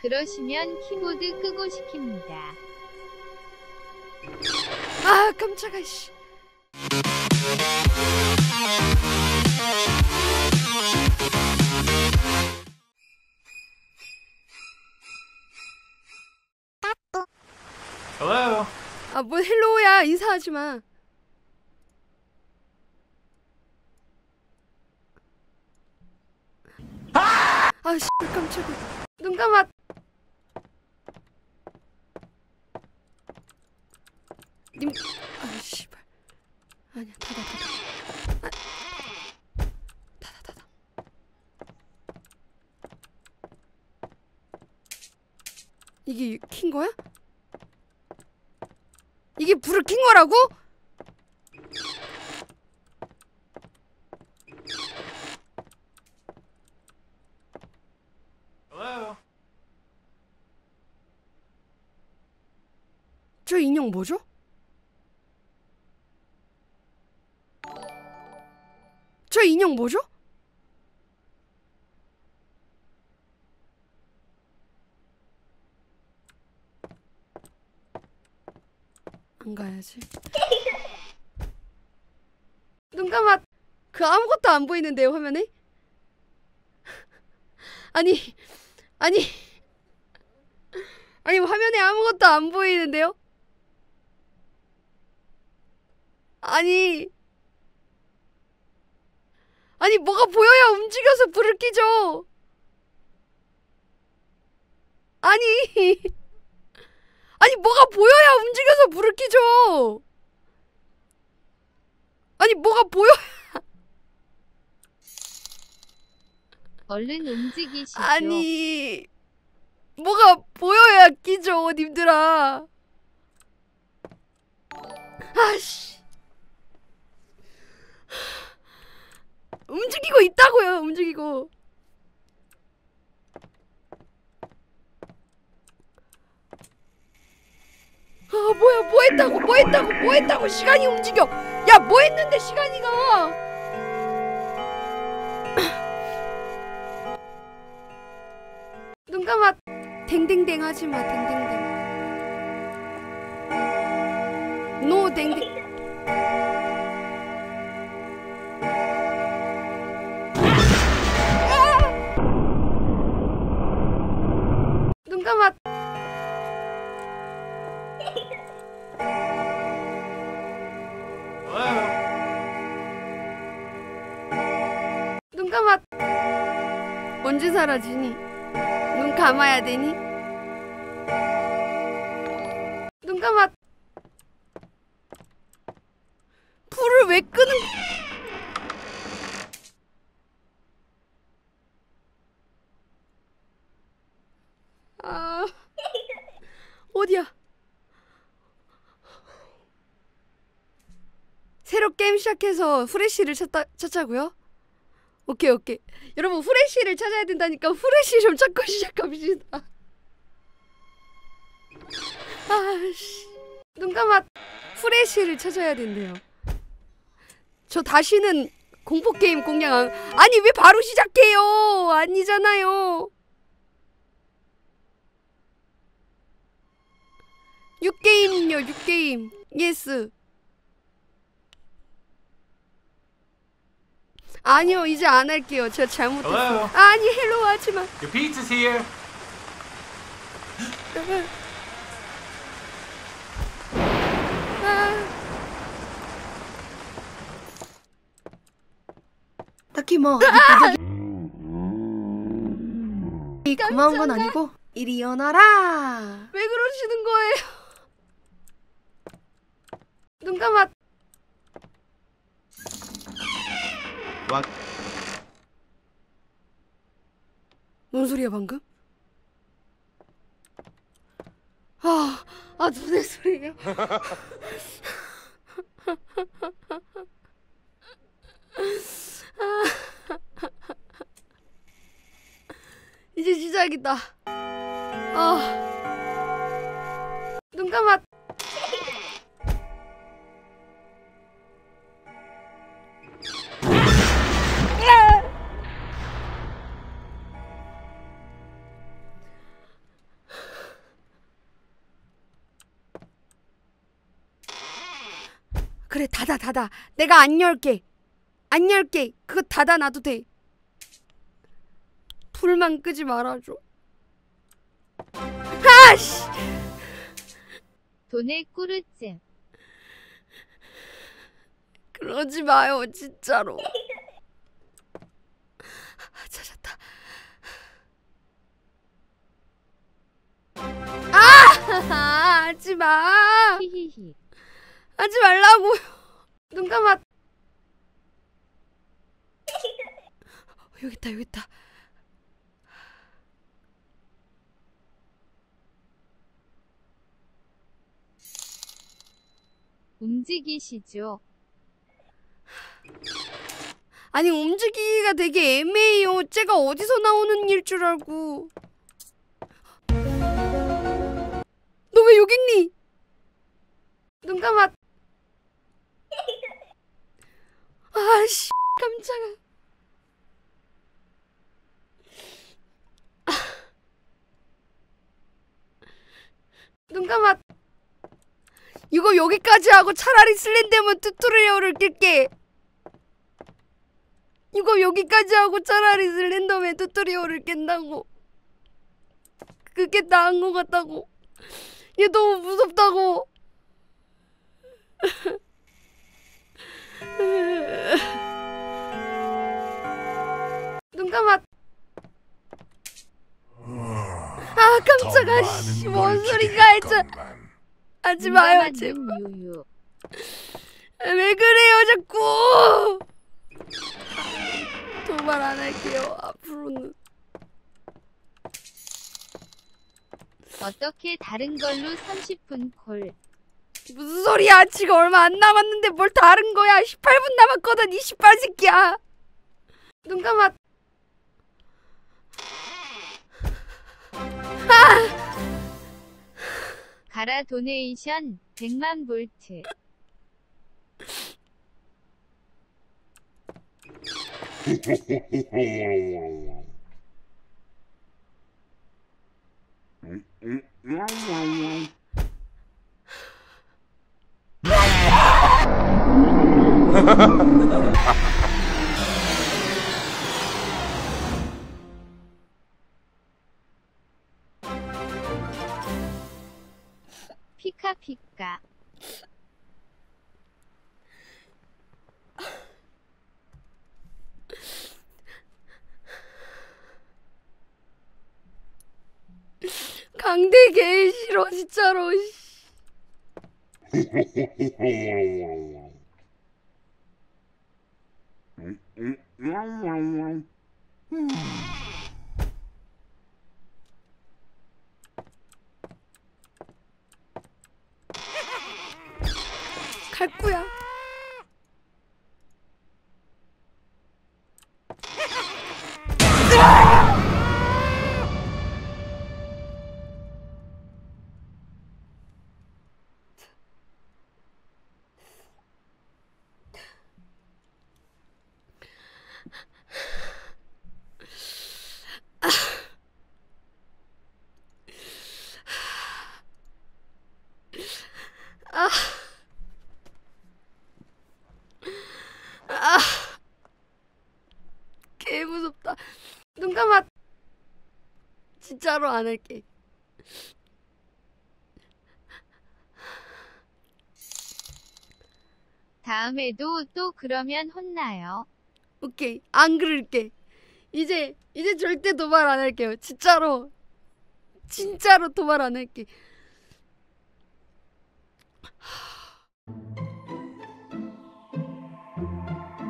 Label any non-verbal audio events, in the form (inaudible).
그러시면 키보드 끄고 시킵니다. 아 깜짝아 씨. Hello. 아뭐 헬로우야 인사하지 마. 아 씨, 깜짝이야. 눈 감아. 님, 아 씨발. 아니야, 닫아, 닫아. 아, 닫아, 닫아. 이게 킨 거야? 이게 불을 킨 거라고? 저 인형 뭐죠? 저 인형 뭐죠? 안 가야지. 눈 감아. 그 아무것도 안 보이는데요 화면에? 아니 아니 아니 화면에 아무것도 안 보이는데요? 아니 아니 뭐가 보여야 움직여서 불을 켜죠. 아니. (laughs) 아니 뭐가 보여야 움직여서 불을 켜죠. 아니 뭐가 보여. (laughs) 얼른 움직이시죠. 아니 뭐가 보여야 끼죠 님들아. 아씨 움직이고 있다고요 움직이고. 아 뭐야 뭐 했다고 뭐 했다고 뭐 했다고 시간이 움직여. 야 뭐 했는데 시간이 가. (coughs) 눈 감아. 댕댕댕 하지마 댕댕댕. 노 댕댕 눈 감아 언제 사라지니? 눈 감아야 되니? 눈 감아. 불을 왜 끄는 아. 어디야? 새로 게임 시작해서 후레쉬를 찾다, 찾자고요? 오케이 오케이. 여러분 후레쉬를 찾아야 된다니까 후레쉬 좀 찾고 (laughs) 시작합시다. 아씨. 눈 감아. 후레쉬를 찾아야 된대요. 저 다시는 공포게임 공략 안 아니 왜 바로 시작해요? 아니잖아요. 6게임요 6게임. 예스 아니요 이제 안 할게요 제가 잘못했어요 Hello. 아니 헬로 하지 마 Your pizza's here. 아. 딱히 뭐 (laughs) 이 고마운 건 아니고 이리 오너라 왜 그러시는 거예요 눈 감아 What? 뭔 소리야 방금? 아, 아 눈의 소리야. 이제 시작이다. 아, 눈 감아. 그래 닫아 닫아. 내가 안 열게. 안 열게. 그거 닫아 놔도 돼. 불만 끄지 말아줘. 아씨. 돈의 꾸르잼. 그러지 마요 진짜로. 아, 찾았다. 아 (laughs) 하지 마. 히히히. 하지 말라고요. (laughs) 눈 감아. 어, 여기 있다 여기 있다. 움직이시죠. 아니 움직이기가 되게 애매해요. 쟤가 어디서 나오는 일 줄 알고. 너 왜 여기 있니? 눈 감아. 아씨 깜짝아. 눈 감아. 이거 여기까지 하고 차라리 슬렌더맨 튜토리얼을 낄게. 이거 여기까지 하고 차라리 슬렌더맨 튜토리얼을 깬다고. 그게 나은 것 같다고. 얘 너무 무섭다고. (laughs) 눈 감아. 아 깜짝아 씨, 뭔 소리가 했자 하지 마요 제발 눈 유유. 왜 그래요 자꾸 도발 안 할게요 앞으로는 어떻게 다른 걸로 30분 콜. 무슨 소리야? 지금 얼마 안 남았는데 뭘 다른 거야? 18분 남았거든 이 씨발 새끼야. 눈 감아. 가라 도네이션. 100만 볼트. (laughs) 피카피카. 강대 개 싫어 진짜로 (laughs) 씨. 갈 거야 개 무섭다. 눈 감아. 진짜로 안 할게. 다음에도 또 그러면 혼나요. 오케이. 안 그럴게. 이제 이제 절대 도발 안 할게요. 진짜로. 진짜로 도발 안 할게